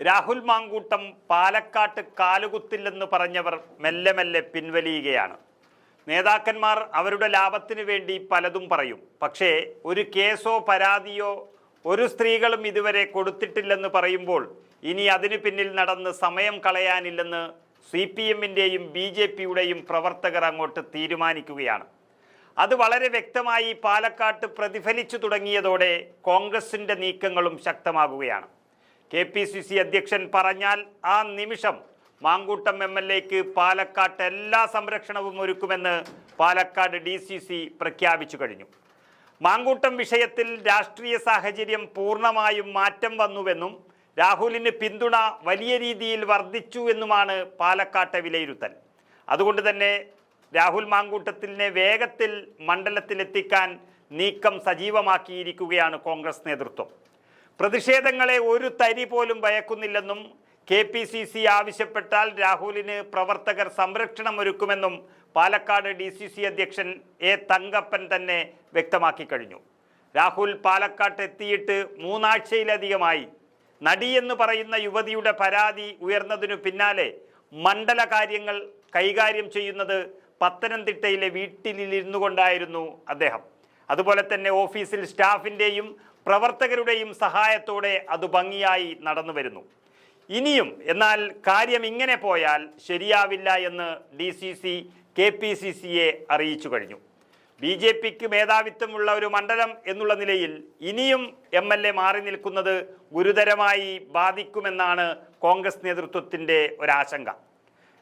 രാഹുൽ മാങ്കൂട്ടം പാലക്കാട്ട് കാലുകുത്തില്ലെന്ന് പറഞ്ഞവർ മെല്ലെ മെല്ലെ പിൻവലിയുകയാണ്. നേതാക്കന്മാർ അവരുടെ ലാഭത്തിനു വേണ്ടി പലതും പറയും. പക്ഷേ ഒരു കേസോ പരാതിയോ ഒരു സ്ത്രീകളും ഇതുവരെ കൊടുത്തിട്ടില്ലെന്ന് പറയുമ്പോൾ ഇനി അതിനു പിന്നിൽ നടന്ന് സമയം കളയാനില്ലെന്ന് സി പി എമ്മിന്റെയും ബി ജെ പിയുടെയും പ്രവർത്തകർ അങ്ങോട്ട് തീരുമാനിക്കുകയാണ്. അത് വളരെ വ്യക്തമായി പാലക്കാട്ട് പ്രതിഫലിച്ചു തുടങ്ങിയതോടെ കോൺഗ്രസിന്റെ നീക്കങ്ങളും ശക്തമാകുകയാണ്. കെ പി സി സി അധ്യക്ഷൻ പറഞ്ഞാൽ ആ നിമിഷം മാങ്കൂട്ടം എം എൽ എക്ക് പാലക്കാട്ട് എല്ലാ സംരക്ഷണവും ഒരുക്കുമെന്ന് പാലക്കാട് ഡി സി സി പ്രഖ്യാപിച്ചു കഴിഞ്ഞു. മാങ്കൂട്ടം വിഷയത്തിൽ രാഷ്ട്രീയ സാഹചര്യം പൂർണമായും മാറ്റം വന്നുവെന്നും രാഹുലിന് പിന്തുണ വലിയ രീതിയിൽ വർദ്ധിച്ചു എന്നുമാണ് പാലക്കാട്ടെ വിലയിരുത്തൽ. അതുകൊണ്ട് തന്നെ രാഹുൽ മാങ്കൂട്ടത്തിനെ വേഗത്തിൽ മണ്ഡലത്തിലെത്തിക്കാൻ നീക്കം സജീവമാക്കിയിരിക്കുകയാണ് കോൺഗ്രസ് നേതൃത്വം. പ്രതിഷേധങ്ങളെ ഒരു തരി പോലും ഭയക്കുന്നില്ലെന്നും കെ പി സി സി ആവശ്യപ്പെട്ടാൽ രാഹുലിന് പ്രവർത്തകർ സംരക്ഷണം ഒരുക്കുമെന്നും പാലക്കാട് ഡി സി സി അധ്യക്ഷൻ എ തങ്കപ്പൻ തന്നെ വ്യക്തമാക്കി കഴിഞ്ഞു. രാഹുൽ പാലക്കാട്ട് എത്തിയിട്ട് മൂന്നാഴ്ചയിലധികമായി. നടിയെന്ന് പറയുന്ന യുവതിയുടെ പരാതി ഉയർന്നതിനു പിന്നാലെ മണ്ഡല കാര്യങ്ങൾ കൈകാര്യം ചെയ്യുന്നത് പത്തനംതിട്ടയിലെ വീട്ടിലിരുന്നു കൊണ്ടായിരുന്നു അദ്ദേഹം. അതുപോലെ തന്നെ ഓഫീസിൽ സ്റ്റാഫിന്റെയും പ്രവർത്തകരുടെയും സഹായത്തോടെ അത് ഭംഗിയായി നടന്നു വരുന്നു ഇനിയും എന്നാൽ കാര്യം ഇങ്ങനെ പോയാൽ ശരിയാവില്ല എന്ന് D C C K P C സിയെ അറിയിച്ചു കഴിഞ്ഞു. ബി ജെ പിക്ക് മേധാവിത്വമുള്ള ഒരു മണ്ഡലം എന്നുള്ള നിലയിൽ ഇനിയും എം എൽ എ മാറി നിൽക്കുന്നത് ഗുരുതരമായി ബാധിക്കുമെന്നാണ് കോൺഗ്രസ് നേതൃത്വത്തിന്റെ ഒരാശങ്ക.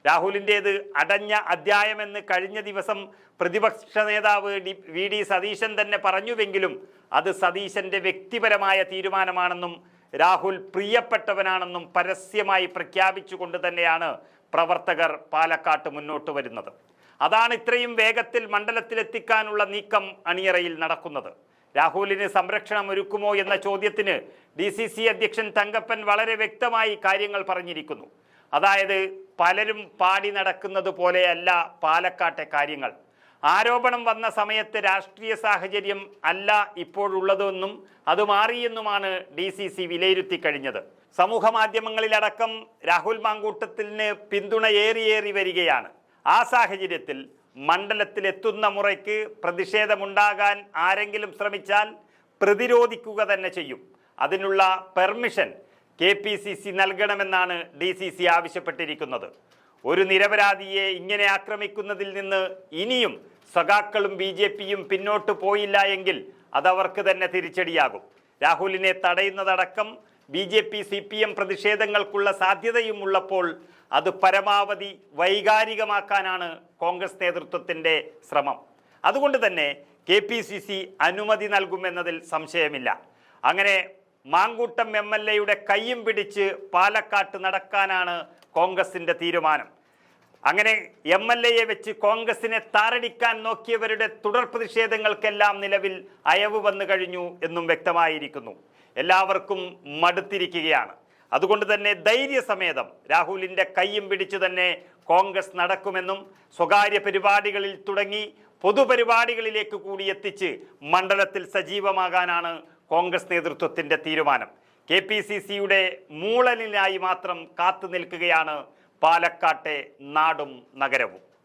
രാഹുലിന്റേത് അടഞ്ഞ അധ്യായമെന്ന് കഴിഞ്ഞ ദിവസം പ്രതിപക്ഷ നേതാവ് ഡി വി ഡി സതീശൻ തന്നെ പറഞ്ഞുവെങ്കിലും അത് സതീശന്റെ വ്യക്തിപരമായ തീരുമാനമാണെന്നും രാഹുൽ പ്രിയപ്പെട്ടവനാണെന്നും പരസ്യമായി പ്രഖ്യാപിച്ചുകൊണ്ട് തന്നെയാണ് പ്രവർത്തകർ പാലക്കാട്ട് മുന്നോട്ട് വരുന്നത്. അതാണ് ഇത്രയും വേഗത്തിൽ മണ്ഡലത്തിലെത്തിക്കാനുള്ള നീക്കം അണിയറയിൽ നടക്കുന്നത്. രാഹുലിന് സംരക്ഷണം ഒരുക്കുമോ എന്ന ചോദ്യത്തിന് ഡി സി സി അധ്യക്ഷൻ തങ്കപ്പൻ വളരെ വ്യക്തമായി കാര്യങ്ങൾ പറഞ്ഞിരിക്കുന്നു. അതായത് പലരും പാടി നടക്കുന്നത് പോലെയല്ല പാലക്കാട്ടെ കാര്യങ്ങൾ. ആരോപണം വന്ന സമയത്ത് രാഷ്ട്രീയ സാഹചര്യം അല്ല ഇപ്പോഴുള്ളതെന്നും അത് മാറിയെന്നുമാണ് ഡി സി സി വിലയിരുത്തി കഴിഞ്ഞത്. സമൂഹ മാധ്യമങ്ങളിലടക്കം രാഹുൽ മാങ്കൂട്ടത്തിന് പിന്തുണ ഏറിയേറി വരികയാണ്. ആ സാഹചര്യത്തിൽ മണ്ഡലത്തിലെത്തുന്ന മുറയ്ക്ക് പ്രതിഷേധമുണ്ടാകാൻ ആരെങ്കിലും ശ്രമിച്ചാൽ പ്രതിരോധിക്കുക തന്നെ ചെയ്യും. അതിനുള്ള permission K P C C നൽകണമെന്നാണ് ഡി സി സി ആവശ്യപ്പെട്ടിരിക്കുന്നത്. ഒരു നിരപരാധിയെ ഇങ്ങനെ ആക്രമിക്കുന്നതിൽ നിന്ന് ഇനിയും സഖാക്കളും ബി ജെ പിയും പിന്നോട്ട് പോയില്ല എങ്കിൽ അതവർക്ക് തന്നെ തിരിച്ചടിയാകും. രാഹുലിനെ തടയുന്നതടക്കം B J P C P M പ്രതിഷേധങ്ങൾക്കുള്ള സാധ്യതയും ഉള്ളപ്പോൾ അത് പരമാവധി വൈകാരികമാക്കാനാണ് കോൺഗ്രസ് നേതൃത്വത്തിന്റെ ശ്രമം. അതുകൊണ്ട് തന്നെ കെ പി സി സി അനുമതി നൽകുമെന്നതിൽ സംശയമില്ല. അങ്ങനെ മാങ്കൂട്ടം എം എൽ എയുടെ കൈയും പിടിച്ച് പാലക്കാട്ട് നടക്കാനാണ് കോൺഗ്രസിന്റെ തീരുമാനം. അങ്ങനെ എം എൽ എയെ വെച്ച് കോൺഗ്രസിനെ താറടിക്കാൻ നോക്കിയവരുടെ തുടർ പ്രതിഷേധങ്ങൾക്കെല്ലാം നിലവിൽ അയവ് വന്നു കഴിഞ്ഞു എന്നും വ്യക്തമായിരിക്കുന്നു. എല്ലാവർക്കും മടുത്തിരിക്കുകയാണ്. അതുകൊണ്ട് തന്നെ ധൈര്യസമേതം രാഹുലിന്റെ കൈയും പിടിച്ചു തന്നെ കോൺഗ്രസ് നടക്കുമെന്നും സ്വകാര്യ പരിപാടികളിൽ തുടങ്ങി പൊതുപരിപാടികളിലേക്ക് കൂടി എത്തിച്ച് മണ്ഡലത്തിൽ സജീവമാകാനാണ് കോൺഗ്രസ് നേതൃത്വത്തിന്റെ തീരുമാനം. കെ പി സി സിയുടെ മൂളലിനായി മാത്രം കാത്തു നിൽക്കുകയാണ് പാലക്കാട്ടെ നാടും നഗരവും.